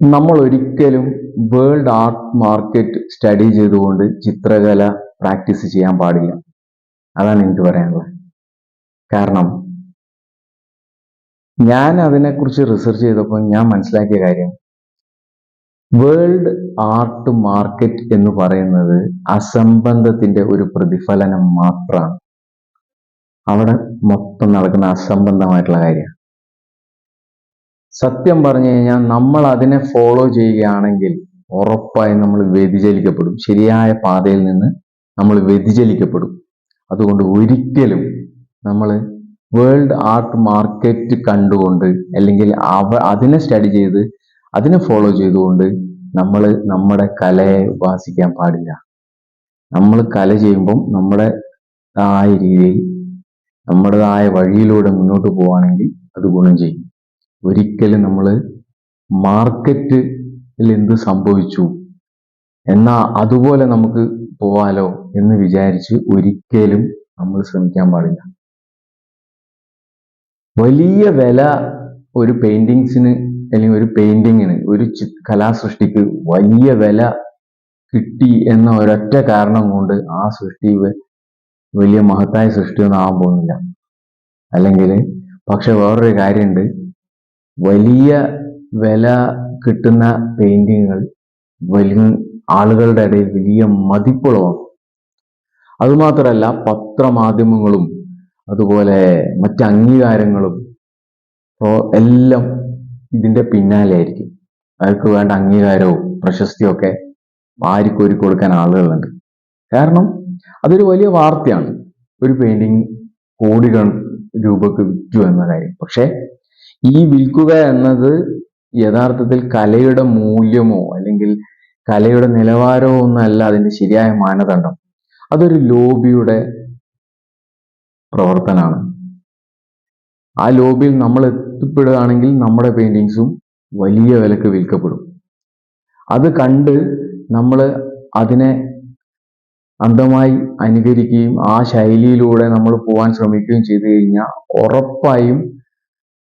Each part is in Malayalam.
നമ്മൾ ഒരിക്കലും വേൾഡ് ആർട്ട് മാർക്കറ്റ് സ്റ്റഡി ചെയ്തുകൊണ്ട് ചിത്രകല പ്രാക്ടീസ് ചെയ്യാൻ പാടില്ല. അതാണ് എനിക്ക് പറയാനുള്ളത്. കാരണം ഞാൻ അതിനെക്കുറിച്ച് റിസർച്ച് ചെയ്തപ്പോൾ ഞാൻ മനസ്സിലാക്കിയ കാര്യം വേൾഡ് ആർട്ട് മാർക്കറ്റ് എന്ന് പറയുന്നത് അസംബന്ധത്തിന്റെ ഒരു പ്രതിഫലനം മാത്രമാണ്. അവിടെ മൊത്തം നടക്കുന്ന അസംബന്ധമായിട്ടുള്ള കാര്യം സത്യം പറഞ്ഞു കഴിഞ്ഞാൽ നമ്മൾ അതിനെ ഫോളോ ചെയ്യുകയാണെങ്കിൽ ഉറപ്പായി നമ്മൾ വ്യതിചലിക്കപ്പെടും. ശരിയായ പാതയിൽ നിന്ന് നമ്മൾ വ്യതിചലിക്കപ്പെടും. അതുകൊണ്ട് ഒരിക്കലും നമ്മൾ വേൾഡ് ആർട്ട് മാർക്കറ്റ് കണ്ടുകൊണ്ട് അല്ലെങ്കിൽ അവ അതിനെ സ്റ്റഡി ചെയ്ത് അതിനെ ഫോളോ ചെയ്തുകൊണ്ട് നമ്മൾ നമ്മുടെ കലയെ ഉപാസിക്കാൻ പാടില്ല. നമ്മൾ കല ചെയ്യുമ്പം നമ്മുടെ ആയ രീതിയിൽ നമ്മുടേതായ വഴിയിലൂടെ മുന്നോട്ട് പോവുകയാണെങ്കിൽ അത് ഗുണം ചെയ്യും. ഒരിക്കലും നമ്മൾ മാർക്കറ്റിൽ എന്ത് സംഭവിച്ചു? എന്നാ അതുപോലെ നമുക്ക് പോവാലോ എന്ന് വിചാരിച്ച് ഒരിക്കലും നമ്മൾ ശ്രമിക്കാൻ പാടില്ല. വലിയ വില ഒരു പെയിന്റിങ്സിന് അല്ലെങ്കിൽ ഒരു പെയിന്റിങ്ങിന് ഒരു കലാസൃഷ്ടിക്ക് വലിയ വില കിട്ടി എന്ന ഒരൊറ്റ കാരണം കൊണ്ട് ആ സൃഷ്ടി വലിയ മഹത്തായ സൃഷ്ടിയൊന്നും ആവാൻ പോകുന്നില്ല. അല്ലെങ്കിൽ പക്ഷെ വേറൊരു കാര്യമുണ്ട്. വലിയ വില കിട്ടുന്ന പെയിന്റിങ്ങുകൾ വലിയ ആളുകളുടെ ഇടയിൽ വലിയ മതിപ്പുളവാണ്. അതുമാത്രമല്ല പത്രമാധ്യമങ്ങളും അതുപോലെ മറ്റ് അംഗീകാരങ്ങളും എല്ലാം ഇതിന്റെ പിന്നാലെ ആയിരിക്കും അവർക്ക് വേണ്ട അംഗീകാരവും പ്രശസ്തിയും ഒക്കെ വാരിക്കോരി കൊടുക്കാൻ ആളുകളുണ്ട്. കാരണം അതൊരു വലിയ വാർത്തയാണ്. ഒരു പെയിന്റിങ് കോടികൾ രൂപക്ക് വിറ്റു എന്ന കാര്യം. പക്ഷെ ഈ വിൽക്കുക എന്നത് യഥാർത്ഥത്തിൽ കലയുടെ മൂല്യമോ അല്ലെങ്കിൽ കലയുടെ നിലവാരമോ ഒന്നല്ല അതിന്റെ ശരിയായ മാനദണ്ഡം. അതൊരു ലോബിയുടെ പ്രവർത്തനമാണ്. ആ ലോബിയിൽ നമ്മൾ എത്തിപ്പെടുകയാണെങ്കിൽ നമ്മുടെ പെയിന്റിങ്സും വലിയ വിലക്ക് വിൽക്കപ്പെടും. അത് കണ്ട് നമ്മൾ അതിനെ അന്ധമായി അനുകരിക്കുകയും ആ ശൈലിയിലൂടെ നമ്മൾ പോകാൻ ശ്രമിക്കുകയും ചെയ്തു കഴിഞ്ഞാൽ ഉറപ്പായും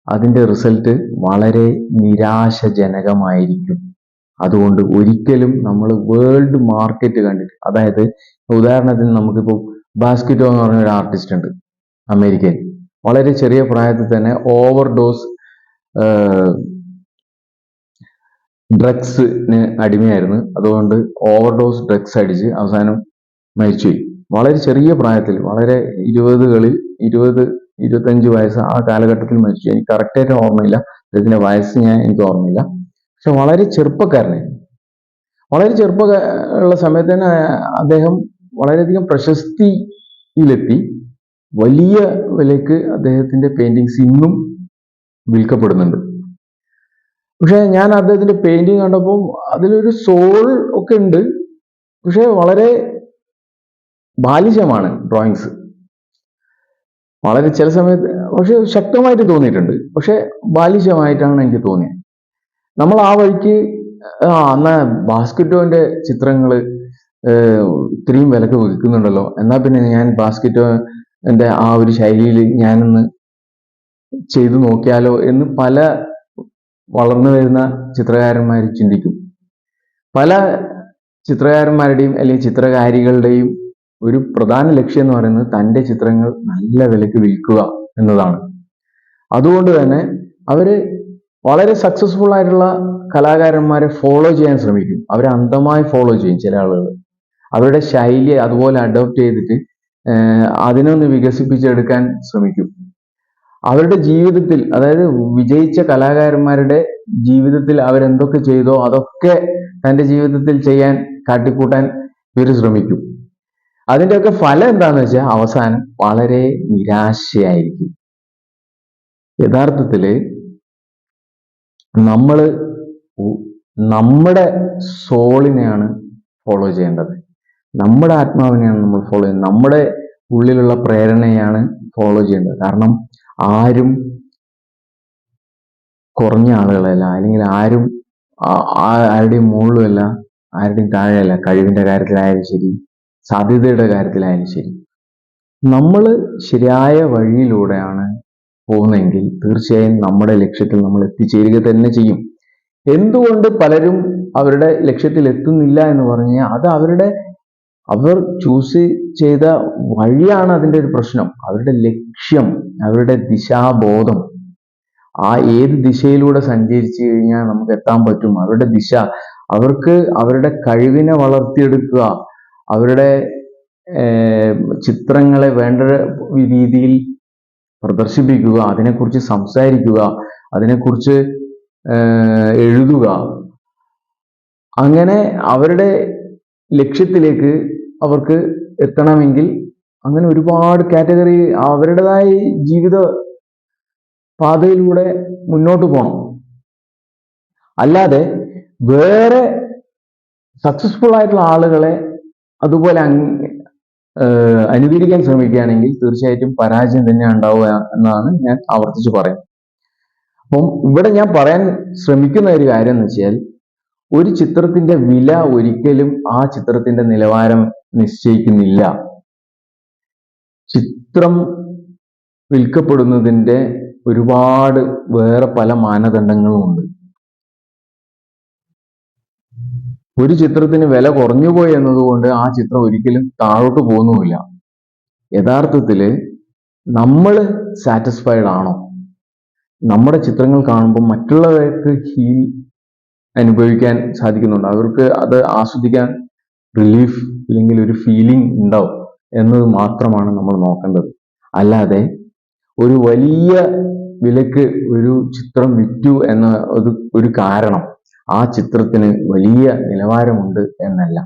അതിന്റെ റിസൾട്ട് വളരെ നിരാശജനകമായിരിക്കും. അതുകൊണ്ട് ഒരിക്കലും നമ്മൾ വേൾഡ് മാർക്കറ്റ് കണ്ടിട്ട് അതായത് ഉദാഹരണത്തിന് നമുക്കിപ്പോൾ ബാസ്കിറ്റോ എന്ന് പറഞ്ഞ ഒരു ആർട്ടിസ്റ്റ് ഉണ്ട് അമേരിക്കൻ വളരെ ചെറിയ പ്രായത്തിൽ തന്നെ ഓവർ ഡോസ് ഡ്രഗ്സിന് അടിമയായിരുന്നു. അതുകൊണ്ട് ഓവർ ഡോസ് ഡ്രഗ്സ് അടിച്ച് അവസാനം മരിച്ചുപോയി. വളരെ ചെറിയ പ്രായത്തിൽ വളരെ ഇരുപതുകളിൽ ഇരുപത് ഇരുപത്തഞ്ച് വയസ്സ് ആ കാലഘട്ടത്തിൽ മരിച്ചു. എനിക്ക് കറക്റ്റായിട്ട് ഓർമ്മയില്ല. അദ്ദേഹത്തിന്റെ വയസ്സ് ഞാൻ എനിക്ക് ഓർമ്മയില്ല. പക്ഷെ വളരെ ചെറുപ്പക്കാരനായിരുന്നു. വളരെ ചെറുപ്പ ഉള്ള സമയത്ത് തന്നെ അദ്ദേഹം വളരെയധികം പ്രശസ്തിയിലെത്തി. വലിയ വിലക്ക് അദ്ദേഹത്തിന്റെ പെയിന്റിങ്സ് ഇന്നും വിൽക്കപ്പെടുന്നുണ്ട്. പക്ഷെ ഞാൻ അദ്ദേഹത്തിന്റെ പെയിന്റിങ് കണ്ടപ്പോൾ അതിലൊരു സോൾ ഒക്കെ ഉണ്ട്. പക്ഷെ വളരെ ബാലിശമാണ് ഡ്രോയിങ്സ് വളരെ ചില സമയത്ത് പക്ഷെ ശക്തമായിട്ട് തോന്നിയിട്ടുണ്ട്. പക്ഷെ ബാലിശമായിട്ടാണ് എനിക്ക് തോന്നിയത്. നമ്മൾ ആ വഴിക്ക് ആ എന്നാ ബാസ്കറ്റോന്റെ ചിത്രങ്ങൾ ഇത്രയും വിലക്ക് വിൽക്കുന്നുണ്ടല്ലോ. എന്നാൽ പിന്നെ ഞാൻ ബാസ്കറ്റോ എന്റെ ആ ഒരു ശൈലിയിൽ ഞാനൊന്ന് ചെയ്തു നോക്കിയാലോ എന്ന് പല വളർന്നു വരുന്ന ചിത്രകാരന്മാർ ചിന്തിക്കും. പല ചിത്രകാരന്മാരുടെയും അല്ലെങ്കിൽ ചിത്രകാരികളുടെയും ഒരു പ്രധാന ലക്ഷ്യം എന്ന് പറയുന്നത് തന്റെ ചിത്രങ്ങൾ നല്ല വിലയ്ക്ക് വിൽക്കുക എന്നതാണ്. അതുകൊണ്ട് തന്നെ അവർ വളരെ സക്സസ്ഫുൾ ആയിട്ടുള്ള കലാകാരന്മാരെ ഫോളോ ചെയ്യാൻ ശ്രമിക്കും. അവരെ അന്ധമായി ഫോളോ ചെയ്യും ചില ആളുകൾ അവരുടെ ശൈലി അതുപോലെ അഡോപ്റ്റ് ചെയ്തിട്ട് അതിനൊന്ന് വികസിപ്പിച്ചെടുക്കാൻ ശ്രമിക്കും. അവരുടെ ജീവിതത്തിൽ അതായത് വിജയിച്ച കലാകാരന്മാരുടെ ജീവിതത്തിൽ അവരെന്തൊക്കെ ചെയ്തോ അതൊക്കെ തന്റെ ജീവിതത്തിൽ ചെയ്യാൻ കാട്ടിക്കൂട്ടാൻ ഇവർ ശ്രമിക്കും. അതിന്റെയൊക്കെ ഫലം എന്താന്ന് വെച്ചാൽ അവസാനം വളരെ നിരാശയായിരിക്കും. യഥാർത്ഥത്തിൽ നമ്മൾ നമ്മുടെ സോളിനെയാണ് ഫോളോ ചെയ്യേണ്ടത്. നമ്മുടെ ആത്മാവിനെയാണ് നമ്മൾ ഫോളോ ചെയ്യുന്നത്. നമ്മുടെ ഉള്ളിലുള്ള പ്രേരണയാണ് ഫോളോ ചെയ്യേണ്ടത്. കാരണം ആരും കുറഞ്ഞ ആളുകളല്ല. അല്ലെങ്കിൽ ആരും ആരുടെയും മുകളിലുമല്ല ആരുടെയും താഴെയല്ല. കഴിവിന്റെ കാര്യത്തിലായാലും ശരി സാധ്യതയുടെ കാര്യത്തിലായാലും ശരി. നമ്മൾ ശരിയായ വഴിയിലൂടെയാണ് പോകുന്നതെങ്കിൽ തീർച്ചയായും നമ്മുടെ ലക്ഷ്യത്തിൽ നമ്മൾ എത്തിച്ചേരുക തന്നെ ചെയ്യും. എന്തുകൊണ്ട് പലരും അവരുടെ ലക്ഷ്യത്തിൽ എത്തുന്നില്ല എന്ന് പറഞ്ഞാൽ അത് അവരുടെ അവർ ചൂസ് ചെയ്ത വഴിയാണ് അതിന്റെ ഒരു പ്രശ്നം. അവരുടെ ലക്ഷ്യം അവരുടെ ദിശാബോധം. ആ ഏത് ദിശയിലൂടെ സഞ്ചരിച്ചു കഴിഞ്ഞാൽ നമുക്ക് എത്താൻ പറ്റും. അവരുടെ ദിശ അവർക്ക് അവരുടെ കഴിവിനെ വളർത്തിയെടുക്കുക. അവരുടെ ചിത്രങ്ങളെ വേണ്ട രീതിയിൽ പ്രദർശിപ്പിക്കുക അതിനെക്കുറിച്ച് സംസാരിക്കുക അതിനെക്കുറിച്ച് എഴുതുക. അങ്ങനെ അവരുടെ ലക്ഷ്യത്തിലേക്ക് അവർക്ക് എത്തണമെങ്കിൽ അങ്ങനെ ഒരുപാട് കാറ്റഗറി അവരുടേതായ ജീവിത പാതയിലൂടെ മുന്നോട്ട് പോകണം അല്ലാതെ വേറെ സക്സസ്ഫുൾ ആയിട്ടുള്ള ആളുകളെ അതുപോലെ അനുകരിക്കാൻ ശ്രമിക്കുകയാണെങ്കിൽ തീർച്ചയായിട്ടും പരാജയം തന്നെ ഉണ്ടാവുക എന്നാണ് ഞാൻ ആവർത്തിച്ച് പറയുന്നത്. അപ്പം ഇവിടെ ഞാൻ പറയാൻ ശ്രമിക്കുന്ന ഒരു കാര്യം എന്ന് വെച്ചാൽ ഒരു ചിത്രത്തിന്റെ വില ഒരിക്കലും ആ ചിത്രത്തിന്റെ നിലവാരം നിശ്ചയിക്കുന്നില്ല. ചിത്രം വിൽക്കപ്പെടുന്നതിന്റെ ഒരുപാട് വേറെ പല മാനദണ്ഡങ്ങളും ഒരു ചിത്രത്തിന് വില കുറഞ്ഞുപോയി എന്നതുകൊണ്ട് ആ ചിത്രം ഒരിക്കലും താഴോട്ട് പോകുന്നുമില്ല. യഥാർത്ഥത്തിൽ നമ്മൾ സാറ്റിസ്ഫൈഡ് ആണോ? നമ്മുടെ ചിത്രങ്ങൾ കാണുമ്പോൾ മറ്റുള്ളവർക്ക് ഹീൽ അനുഭവിക്കാൻ സാധിക്കുന്നുണ്ട്? അവർക്ക് അത് ആസ്വദിക്കാൻ റിലീഫ് അല്ലെങ്കിൽ ഒരു ഫീലിംഗ് ഉണ്ടാവും എന്നത് മാത്രമാണ് നമ്മൾ നോക്കേണ്ടത്. അല്ലാതെ ഒരു വലിയ വിലക്ക് ഒരു ചിത്രം വിറ്റു എന്ന ഒരു കാരണം ആ ചിത്രത്തിന് വലിയ നിലവാരമുണ്ട് എന്നല്ല.